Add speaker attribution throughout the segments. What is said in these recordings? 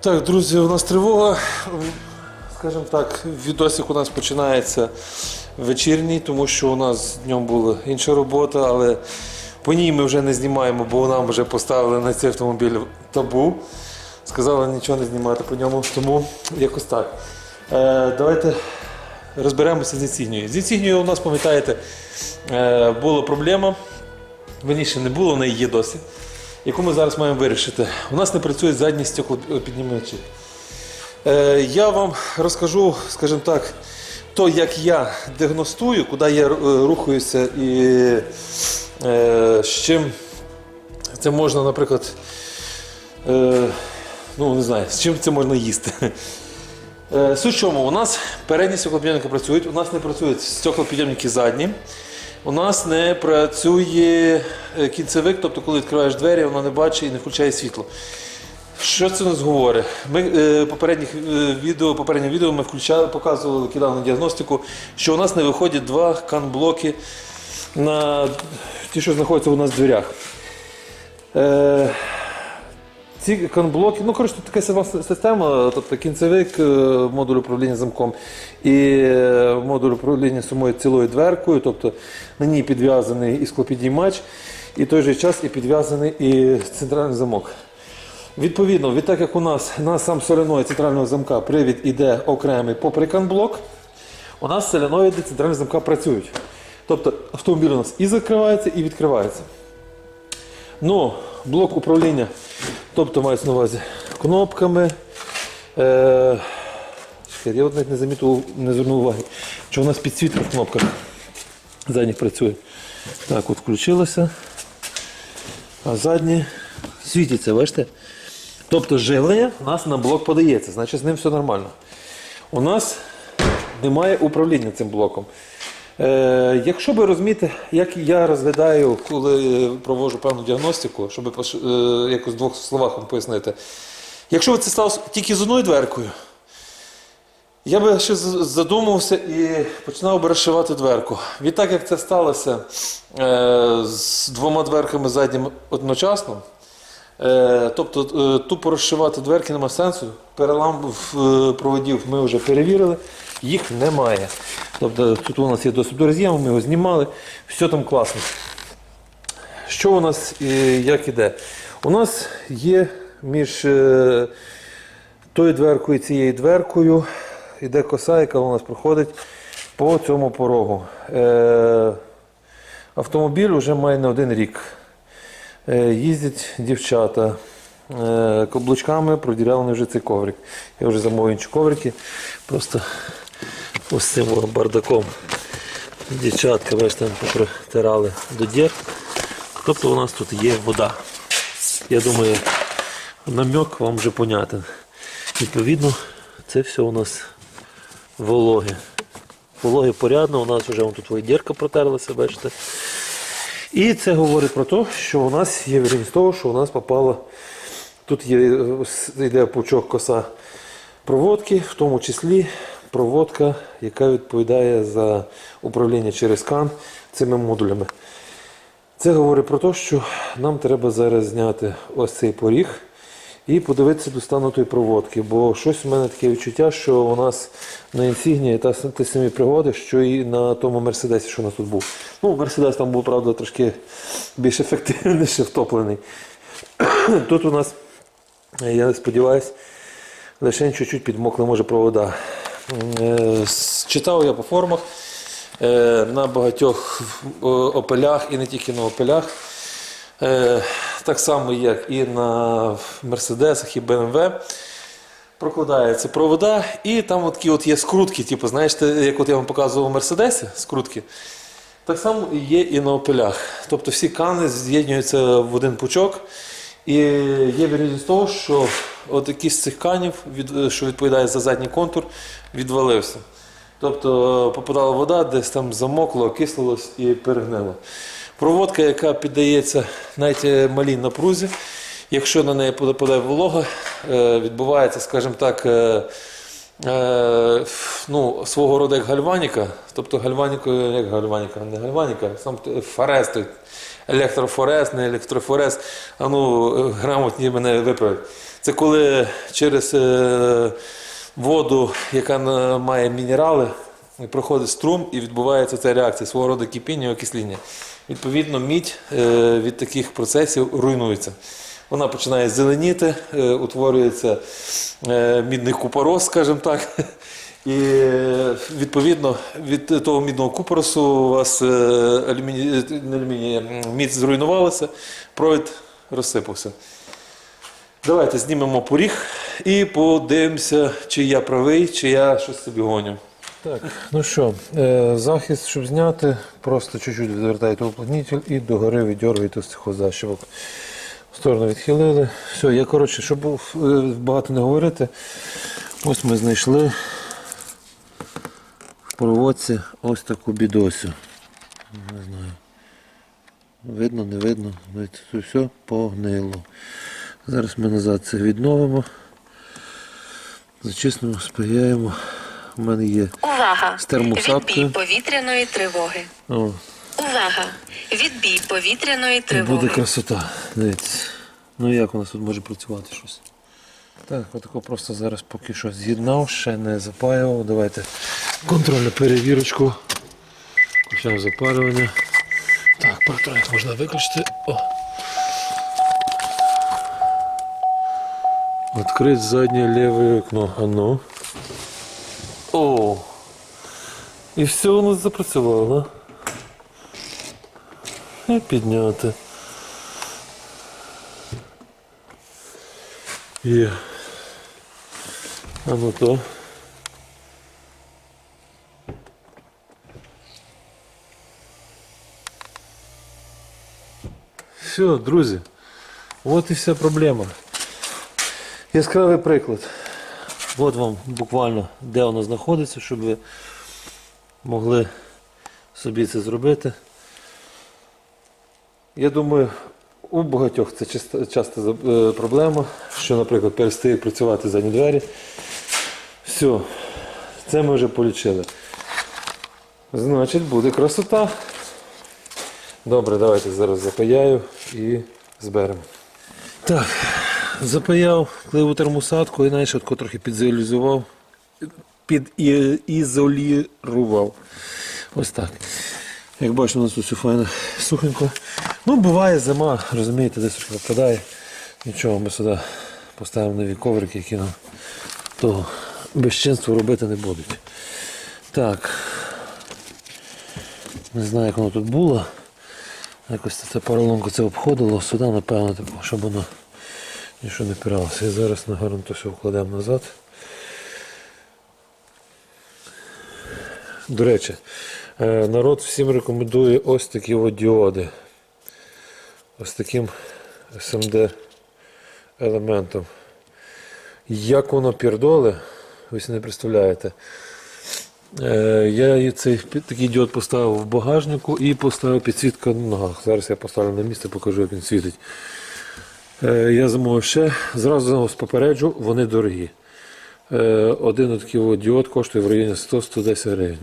Speaker 1: Так, друзі, у нас тривога. Скажімо так, відосик у нас починається вечірній, тому що у нас днем була інша робота, але по ній ми вже не знімаємо, бо нам вже поставили на цей автомобіль табу. Сказали нічого не знімати по ньому, тому якось так. Е, давайте розберемося з інсігнією. З у нас, пам'ятаєте, була проблема. Верніше не було, в неї є досі, яку ми зараз маємо вирішити. У нас не працюють задні стеклопіднімачі. Е, я вам розкажу, скажімо так, то, як я діагностую, куди я е, рухаюся і е, з чим це можна, наприклад, е, ну не знаю, з чим це можна їсти. Е, Суть чому, у нас передні стеклопідйомники працюють, у нас не працюють стеклопідйомники задні. У нас не працює е, кінцевик, тобто коли відкриваєш двері, воно не бачить і не включає світло. Що це нас говорить? Ми е, попередніх е, відео, попереднє відео ми включали, показували, кидали на діагностику, що у нас не виходять два канблоки на ті, що знаходяться у нас в дверях. Ці канблоки, ну коротше, така сама система, тобто кінцевик, е, модуль управління замком і е, модуль управління самою цілою дверкою, тобто на ній підв'язаний і склопідіймач, і в той же час і підв'язаний і центральний замок. Відповідно, від так як у нас на сам соляної центрального замка привід іде окремий попри канблок, у нас соляноїди центрального замка працюють. Тобто автомобіль у нас і закривається, і відкривається. Ну, блок управління, тобто мається на увазі кнопками. Е, я от навіть не замітив, не звернув уваги, що у нас підсвітка в кнопках задніх працює. Так, от включилося. А задні світяться, бачите? Тобто живлення у нас на блок подається, значить з ним все нормально. У нас немає управління цим блоком. Е, якщо ви розумієте, як я розглядаю, коли проводжу певну діагностику, щоб е, якось в двох словах вам пояснити. Якщо б це сталося тільки з одною дверкою, я би ще задумався і починав би розшивати дверку. Відтак, як це сталося е, з двома дверками задніми одночасно, тобто тупо розшивати дверки немає сенсу. Перелам проводів ми вже перевірили, їх немає. Тобто тут у нас є доступ до роз'єму, ми його знімали, все там класно. Що у нас і як іде? У нас є між е, тою дверкою і цією дверкою йде коса, яка у нас проходить по цьому порогу. Е, автомобіль вже має не один рік. Е, їздять дівчата. Е, каблучками продіряли вже цей коврик. Я вже замовив інші коврики. Просто ось цим бардаком. Дівчатка, бачите, там протирали до дір. Тобто у нас тут є вода. Я думаю, намек вам вже понятен. Відповідно, це все у нас вологе. Вологе порядно, у нас вже вон тут дірка протерлася, бачите. І це говорить про те, що у нас є вірність того, що у нас попало. Тут є, йде пучок коса проводки, в тому числі проводка, яка відповідає за управління через кан цими модулями. Це говорить про те, що нам треба зараз зняти ось цей поріг і подивитися до стану тої проводки. Бо щось у мене таке відчуття, що у нас на інсігні та ті самі пригоди, що і на тому Мерседесі, що у нас тут був. Ну, Мерседес там був, правда, трошки більш ефективніше втоплений. Тут у нас, я сподіваюся, лише чуть-чуть підмокли може провода. Е, Читав я по формах е, на багатьох е, опелях і не тільки на опелях. Так само, як і на Мерседесах і БМВ. Прокладаються провода, і там от такі от є скрутки, типу, знаєш, те, як от я вам показував у Мерседесі, скрутки. Так само є і на опелях. Тобто всі кани з'єднуються в один пучок. І є вірогідність того, що якийсь з цих канів, що відповідає за задній контур, відвалився. Тобто е, попадала вода, десь там замокло, окислилось і перегнило. Проводка, яка піддається навіть малій напрузі, якщо на неї попадає волога, е, відбувається, скажімо так, е, ну, свого роду як гальваніка. Тобто гальваніка, як гальваніка, не гальваніка, сам той електрофорез, не електрофорез. А ну, е, грамотні мене виправить. Це коли через е, воду, яка має мінерали, проходить струм і відбувається ця реакція свого роду кипіння і окисління. Відповідно, мідь е, від таких процесів руйнується. Вона починає зеленіти, утворюється мідний купорос, скажімо так. І е, відповідно від того мідного купоросу у вас е, алюміні, не алюміній, м, мідь зруйнувалася, провід розсипався. Давайте знімемо поріг і подивимося, чи я правий, чи я щось собі гоню. Так, ну що, е, захист, щоб зняти, просто чуть-чуть відвертаєте уплотнитель і догори віддергуєте з цих защіпок. В сторону відхилили. Все, я коротше, щоб е, багато не говорити, ось ми знайшли проводці ось таку бідосю. Не знаю. Видно, не видно. Тут все погнило. Зараз ми назад це відновимо. Зачистимо, спаяємо. У мене є
Speaker 2: Увага!
Speaker 1: З термосадкою.
Speaker 2: Відбій повітряної тривоги.
Speaker 1: О,
Speaker 2: Увага! Відбій повітряної тривоги.
Speaker 1: буде красота. Дивіться. Ну як у нас тут може працювати щось? Так, отако просто зараз поки що з'єднав, ще не запаював. Давайте контрольну перевірочку. Почнемо запарювання. Так, парктроник можна виключити. О. Відкрити заднє ліве вікно. А ну. О! І все у нас запрацювало. І підняти. Є. А ну то. Все, друзі. От і вся проблема. Яскравий приклад. От вам буквально де воно знаходиться, щоб ви могли собі це зробити. Я думаю, у багатьох це часто, е, проблема, що, наприклад, перестають працювати задні двері. Все, це ми вже полічили. Значить, буде красота. Добре, давайте зараз запаяю і зберемо. Так, запаяв кливу термосадку і навіть швидко трохи підзеалізував, підізолірував. Ось так. Як бачите, у нас тут все файно сухенько. Ну, буває зима, розумієте, десь трохи випадає. Нічого, ми сюди поставимо нові коврики, які нам того безчинства робити не будуть. Так. Не знаю, як воно тут було. Якось це поролонку це обходило сюди, напевно, щоб воно нічого не пиралося. І зараз нагорно то все вкладемо назад. До речі, е, народ всім рекомендує ось такі от діоди. Ось таким SMD елементом. Як воно пірдоле, ви не представляєте. Е, Я цей такий діод поставив в багажнику і поставив підсвітку на ногах. Зараз я поставлю на місце, покажу, як він світить. Е, Я замовив ще, зразу попереджу, вони дорогі. Е, Один такий діод коштує в районі 100-110 гривень.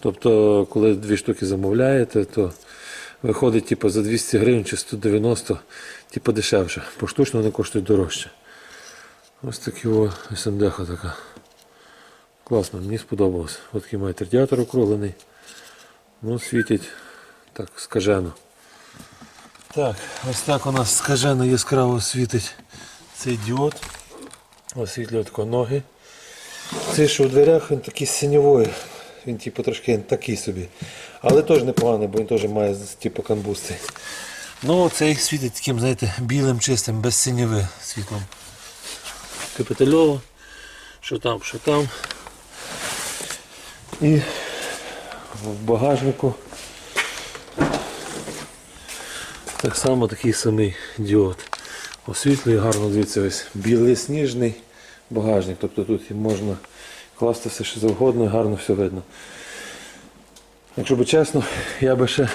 Speaker 1: Тобто, коли дві штуки замовляєте, то виходить типу, за 200 гривень чи 190 типу, дешевше. Поштучно вони коштують дорожче. Ось такі СМД така. Класно, мені сподобалось. Ось такий має радіатор округлений. Ну, світить так скажено. Так, ось так у нас скажено яскраво світить цей діод. Освітлює тако ноги. Цей, що у дверях, він такий синьовий. Він типу трошки такий собі. Але теж непоганий, бо він теж має типу канбусти. Ну, цей світить таким, знаєте, білим, чистим, без синєви світлом. Капітальово. Що там, що там. І в багажнику так само такий самий діод. Освітлює гарно, дивіться, ось білисніжний багажник. Тобто тут можна класти все що завгодно, і гарно все видно. Якщо би чесно, я би ще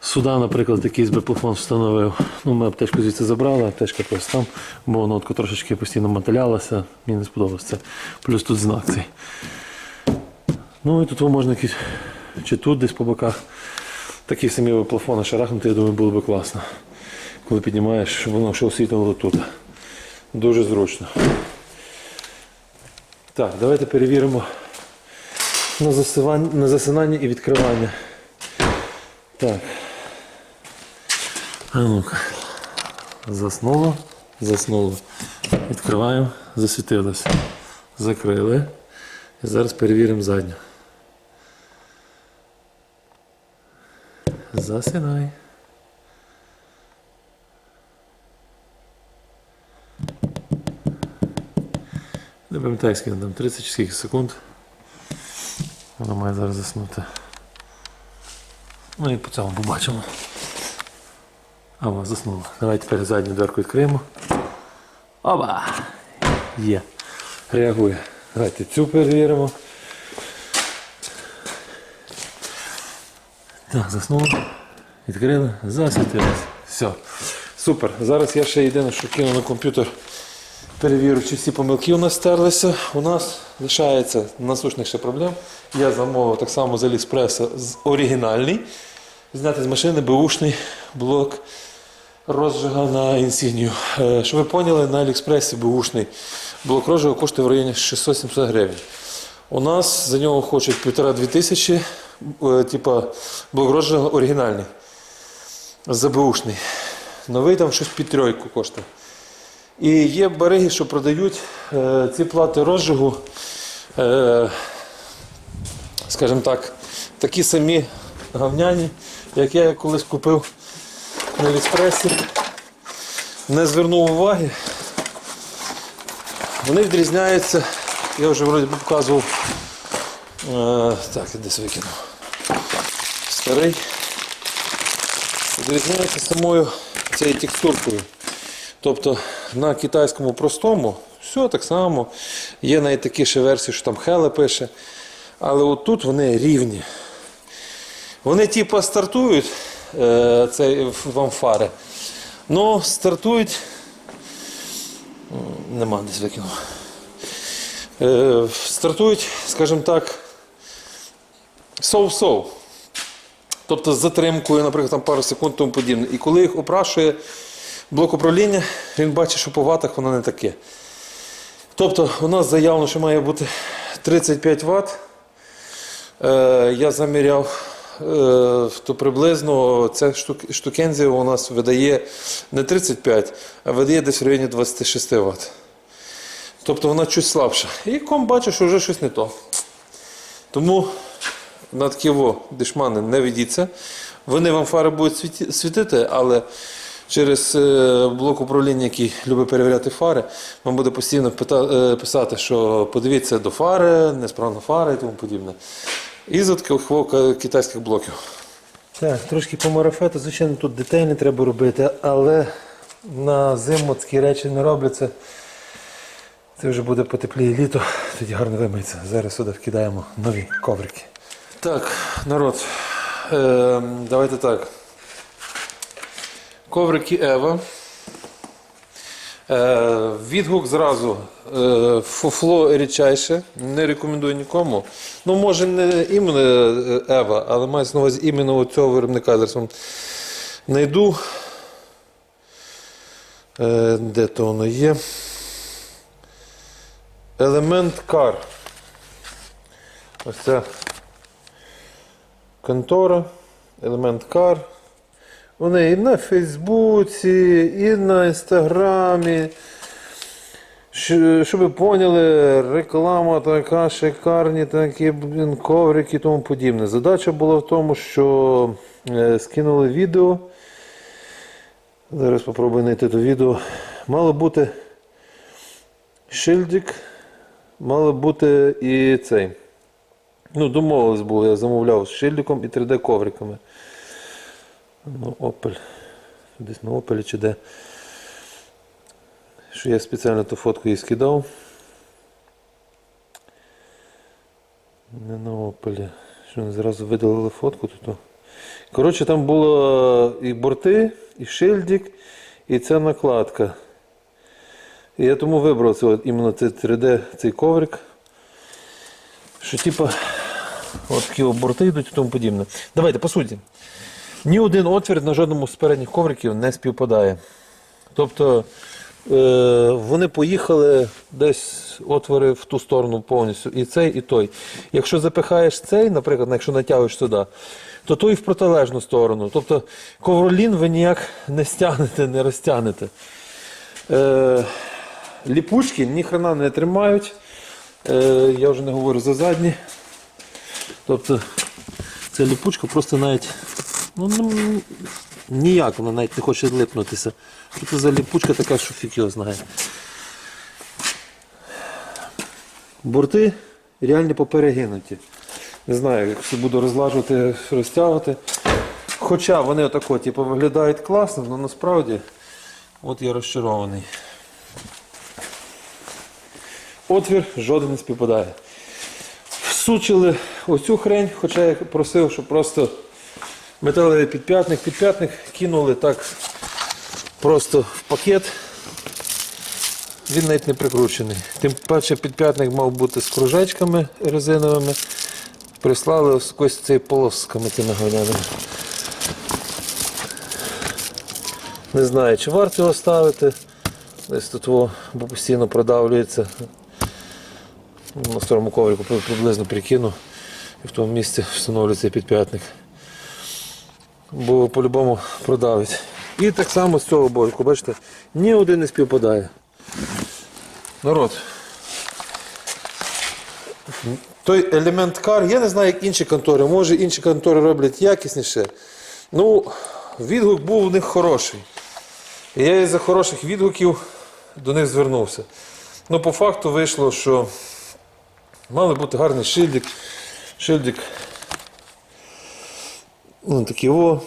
Speaker 1: Сюди, наприклад, якийсь би плафон встановив. Ну, ми аптечку звідси забрали, аптечка просто там, бо воно трошечки постійно мотилялося, мені не сподобалося. Плюс тут знак цей. Ну і тут можна якісь, чи тут десь по боках. Такі самі плафони шарахнути, я думаю, було б класно. Коли піднімаєш, щоб воно ще освітлювало тут. Дуже зручно. Так, давайте перевіримо на на засинання і відкривання. Так. А ну-ка. Заснуло, заснуло. Відкриваємо, засвітилося. Закрили. І зараз перевіримо задню. Засинай. Не пам'ятаю, скільки там 30 чи скільки секунд. Вона має зараз заснути. Ну і по цьому побачимо. А, вона заснула. Давайте тепер задню дверку відкриємо. Оба! Є. Реагує. Давайте цю перевіримо. Так, заснула. Відкрили, засвітилась. Все. Супер. Зараз я ще єдине, що кину на комп'ютер. Перевірю, чи всі помилки у нас стерлися. У нас лишається насущних ще проблем. Я замовив так само з Аліекспреса оригінальний. Зняти з машини беушний блок розжига на інсігнію. Е, Щоб ви поняли, на Аліекспресі беушний блок розжигу коштує в районі 600-700 гривень. У нас за нього хочуть півтора-дві тисячі, типа блок оригінальний. ЗБУшний. Новий там щось під тройку коштує. І є бариги, що продають е, ці плати розжигу, е, скажімо так, такі самі гавняні, як я колись купив на Аліекспресі. Не звернув уваги. Вони відрізняються, я вже вроді показував. Е, так, десь викинув. Старий. Відрізняються самою цією текстуркою. Тобто на китайському простому все так само. Є навіть такі ще версії, що там Хеле пише. Але отут вони рівні. Вони типу стартують е, цей вамфари. Ну, стартують. Нема десь викинув. Е, стартують, скажімо так, соу-соу. Тобто з затримкою, наприклад, там пару секунд тому подібне. І коли їх опрашує блок управління, він бачить, що по ватах воно не таке. Тобто у нас заявлено, що має бути 35 Вт. Е, я заміряв, е, то приблизно ця штук, штукензія у нас видає не 35, а видає десь в районі 26 Вт. Тобто вона чуть слабша. І ком бачить, що вже щось не то. Тому на такі дешмани не ведіться. Вони вам фари будуть світити, але через е, блок управління, який любить перевіряти фари, вам буде постійно е, писати, що подивіться до фари, несправна фара і тому подібне. І за таких китайських блоків. Так, трошки по марафету, звичайно, тут детей не треба робити, але на зиму такі речі не робляться. Це вже буде потепліє літо, тоді гарно вимиється. Зараз сюди вкидаємо нові коврики. Так, народ, е, давайте так. Коврики Ева. Е, відгук зразу. Е, фуфло рідчайше, не рекомендую нікому. Ну, може, не іменно Ева, але мається на увазі іменно цього виробника. Зараз знайду. Е, де то воно є? Елемент Car. Ось це контора, елемент Car. Вони і на Фейсбуці, і на Інстаграмі. Щоб ви поняли, реклама така, шикарні такі блін, коврики і тому подібне. Задача була в тому, що е, скинули відео. Зараз спробую знайти то відео. Мало бути шильдик, мало бути і цей. Ну, домовились було, я замовляв з шильдиком і 3D-ковриками. Ну, Opel. Десь на Opel чи де. Що я спеціально ту фотку їй скидав. Не на Opel. Що вони зразу видалили фотку тут. Коротше, там було і борти, і шильдик, і ця накладка. І я тому вибрав це, от, іменно це 3D, цей коврик. Що типа, от такі от борти йдуть і тому подібне. Давайте, по суті. Ні один отвір на жодному з передніх ковриків не співпадає. Тобто е, вони поїхали десь отвори в ту сторону повністю. І цей, і той. Якщо запихаєш цей, наприклад, якщо натягуєш сюди, то той в протилежну сторону. Тобто ковролін ви ніяк не стягнете, не розтягнете. Е, ліпучки ніхрена не тримають. Е, я вже не говорю за задні. Тобто ця ліпучка просто навіть ну, ніяк вона навіть не хоче злипнутися. Що це за ліпучка така, що фік його знає. Борти реально поперегинуті. Не знаю, як це буду розлажувати, розтягувати. Хоча вони отако, типу, виглядають класно, але насправді от я розчарований. Отвір жоден не співпадає. Всучили оцю хрень, хоча я просив, щоб просто металевий підп'ятник, підп'ятник кинули так просто в пакет. Він навіть не прикручений. Тим паче підп'ятник мав бути з кружечками резиновими. Прислали ось ось цей полосками тими говняними. Не знаю, чи варто його ставити. Десь тут бо постійно продавлюється. На старому коврику приблизно прикину і в тому місці встановлю цей підп'ятник. Бо по-любому продавить. І так само з цього боку, бачите, ні один не співпадає. Народ. Той елемент кар, я не знаю, як інші контори. Може інші контори роблять якісніше. Ну, відгук був у них хороший. І я із-за хороших відгуків до них звернувся. Ну, по факту вийшло, що мали бути гарний шильдик. Шильдик. Ну, такий о.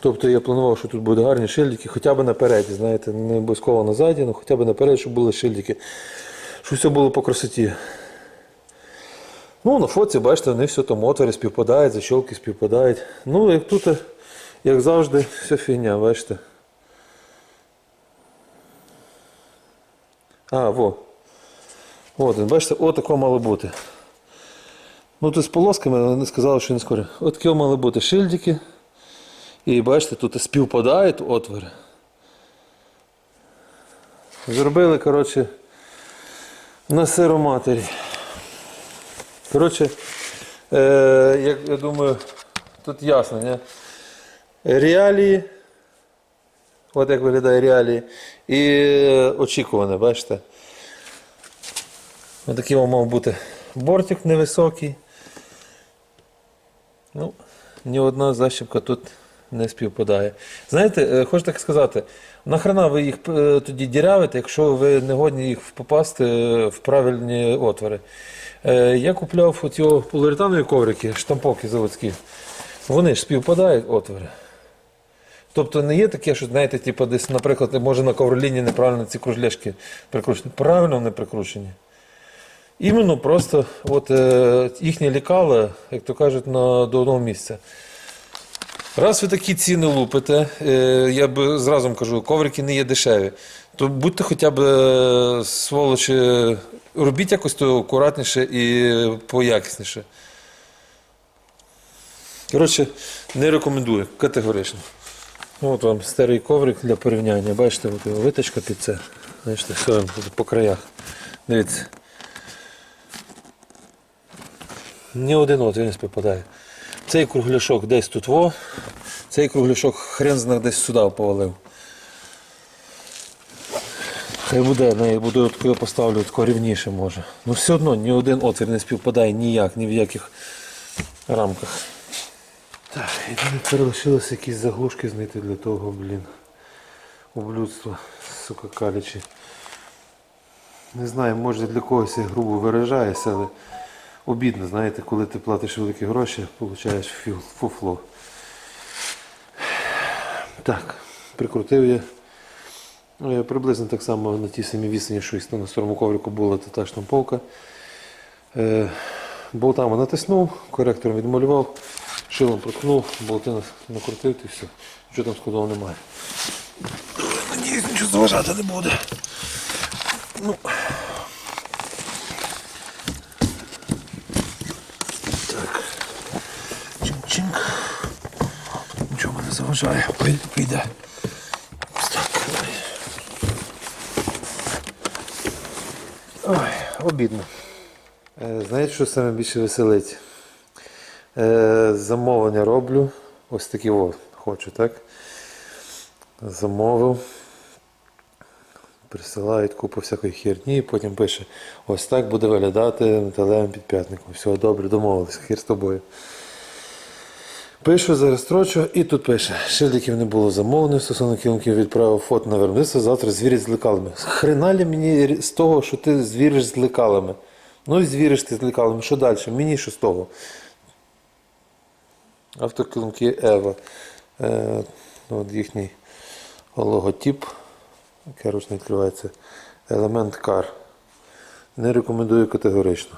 Speaker 1: Тобто я планував, що тут будуть гарні шильдики, хоча б напереді, знаєте, не обов'язково назаді, але хоча б наперед, щоб були шильдики. Щоб все було по красоті. Ну, на фоці, бачите, вони все там отвори співпадають, защолки співпадають. Ну, як тут, як завжди, все фігня, бачите. А, во. От, бачите, отако мало бути. Ну, тут з полосками вони сказали, що не скоро. От таке мали бути шильдики. І бачите, тут співпадають отвори. Зробили, коротше, на сироматері. Коротше, е, як я думаю, тут ясно, не? Реалії. От як виглядає реалії. І е, очікуване, бачите? Ось такий мав бути бортик невисокий. Ну, ні одна защіпка тут не співпадає. Знаєте, е, хочу так сказати, нахрена ви їх е, тоді дірявите, якщо ви не годні їх попасти е, в правильні отвори. Я купляв оці поліуретанові коврики, штамповки заводські. Вони ж співпадають отвори. Тобто не є таке, що знаєте, типу, десь, наприклад, може на ковроліні неправильно ці кружляшки прикручені. Правильно вони прикручені. Іменно просто от, е, їхні лікали, як то кажуть, на, до одного місця. Раз ви такі ціни лупите, е, я б зразу кажу, коврики не є дешеві, то будьте хоча б е, сволочі, робіть якось то акуратніше і поякісніше. Коротше, не рекомендую категорично. Ну, От вам старий коврик для порівняння. Бачите, от його виточка під це. Бачите, все по краях. Дивіться. Ні один отвір не співпадає. Цей кругляшок десь тут во, цей кругляшок хрен знає десь сюди повалив. Хай буде, не буду я поставлю тако рівніше може. Ну все одно ні один отвір не співпадає ніяк, ні в яких рамках. Так, і тепер якісь заглушки знайти для того, блін. Ублюдство, сука, калічі. Не знаю, може для когось я грубо виражаюся, але обідно, знаєте, коли ти платиш великі гроші, получаєш філ- фуфло. Так, прикрутив я. Е, Приблизно так само на тій самій відстані, що і на старому коврику була та та штамповка. Е, Болтами натиснув, коректором відмалював. шилом проткнув, болти накрутив і все. Нічого там складного немає. Надіюсь, нічого заважати не буде. Ну. Так. Чink-чink. Нічого не заважає. Так. Ой, обідно. Е, Знаєте, що саме більше веселить? Е, замовлення роблю. Ось такі от хочу, так? Замовив. Присилають купу всякої херні, потім пише, ось так буде виглядати металевим підп'ятником. Все добре, домовилися, хір з тобою. Пишу, зараз строчу, і тут пише: шильдиків не було замовлено, стосовно кілометрів відправив фото на виробництво, завтра звірять з лекалами. Хрена лі мені з того, що ти звіриш з лекалами? Ну і звіриш ти з лекалами. Що далі? Мені що з того? Автокіломки Ева. Е, от їхній логотип. Коротше, відкривається. Елемент кар. Не рекомендую категорично.